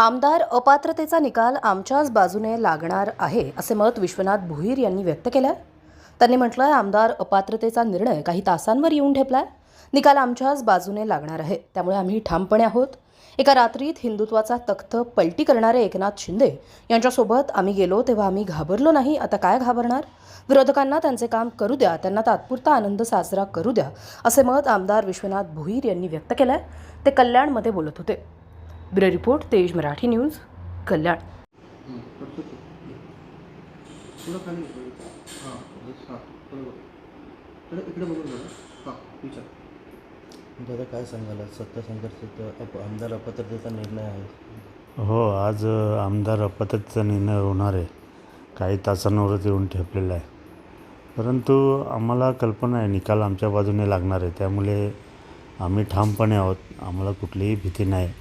आमदार अपात्रतेचा निकाल आमच्याच बाजूने लागणार आहे असे मत विश्वनाथ भुईर यांनी व्यक्त केलं आहे त्यांनी म्हटलंय आमदार अपात्रतेचा निर्णय काही तासांवर येऊन ठेपलाय. निकाल आमच्याच बाजूने लागणार आहे त्यामुळे आम्ही ठामपणे आहोत. एका रात्रीत हिंदुत्वाचा तख्त पलटी करणारे एकनाथ शिंदे यांच्यासोबत आम्ही गेलो तेव्हा आम्ही घाबरलो नाही आता काय घाबरणार? विरोधकांना त्यांचे काम करू द्या त्यांना तात्पुरता आनंद साजरा करू द्या असे मत आमदार विश्वनाथ भुईर यांनी व्यक्त केलं आहे ते कल्याणमध्ये बोलत होते. ब्युरो रिपोर्ट तेज मराठी न्यूज कल्याण. थोडं खाली बरोबर इकडे इकडे बघून बघा विचार दादा काय सांगाल? सत्ता संघर्षाचा अप आमदार अपात्रतेचा निर्णय आहे. हो आज आमदार अपात्रतेचा निर्णय होणार आहे. काही तासांवरच येऊन ठेपलेला आहे. परंतु आम्हाला कल्पना आहे निकाल आमच्या बाजूने लागणार आहे. त्यामुळे आम्ही ठामपणे आहोत. आम्हाला कुठलीही भीती नाही.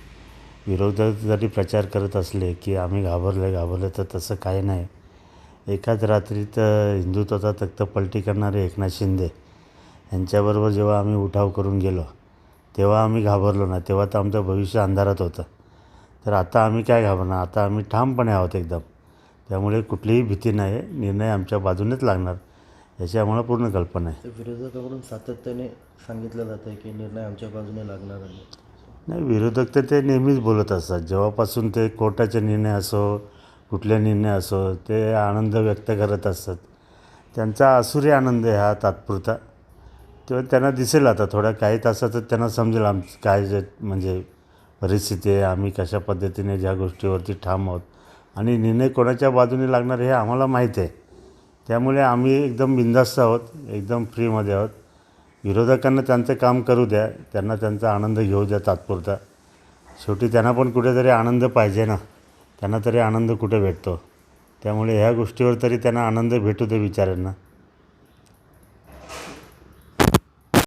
विरोधक जरी प्रचार करत असले की आम्ही घाबरले घाबरले तर तसं काही नाही. एकाच रात्रीत हिंदुत्वाचा तख्त पलटी करणारे एकनाथ शिंदे यांच्याबरोबर जेव्हा आम्ही उठाव करून गेलो तेव्हा आम्ही घाबरलो ना तेव्हा तर आमचं भविष्य अंधारात होतं. तर आता आम्ही काय घाबरणार? आता आम्ही ठामपणे आहोत एकदम. त्यामुळे कुठलीही भीती नाही आहे निर्णय आमच्या बाजूनेच लागणार याची आम्हाला पूर्ण कल्पना आहे. विरोधकाकडून सातत्याने सांगितलं जातं की निर्णय आमच्या बाजूने लागणार आहे. नाही विरोधक तर ते नेहमीच बोलत असतात. जेव्हापासून ते कोर्टाचे निर्णय असो कुठले निर्णय असो ते आनंद व्यक्त करत असतात. त्यांचा असुरी आनंद आहे हा तात्पुरता. तेव्हा त्यांना दिसेल आता. थोड्या काही तासातच त्यांना समजेल आम काय जे म्हणजे परिस्थिती आहे आम्ही कशा पद्धतीने ज्या गोष्टीवरती ठाम आहोत. आणि निर्णय कोणाच्या बाजूने लागणार हे आम्हाला माहीत आहे. त्यामुळे आम्ही एकदम बिंदास्त आहोत एकदम फ्रीमध्ये आहोत. विरोधकांना त्यांचं काम करू द्या त्यांना त्यांचा आनंद घेऊ द्या तात्पुरता. शेवटी त्यांना पण कुठेतरी आनंद पाहिजे ना. त्यांना तरी आनंद कुठे भेटतो? त्यामुळे ह्या गोष्टीवर तरी त्यांना आनंद भेटू दे विचारांना.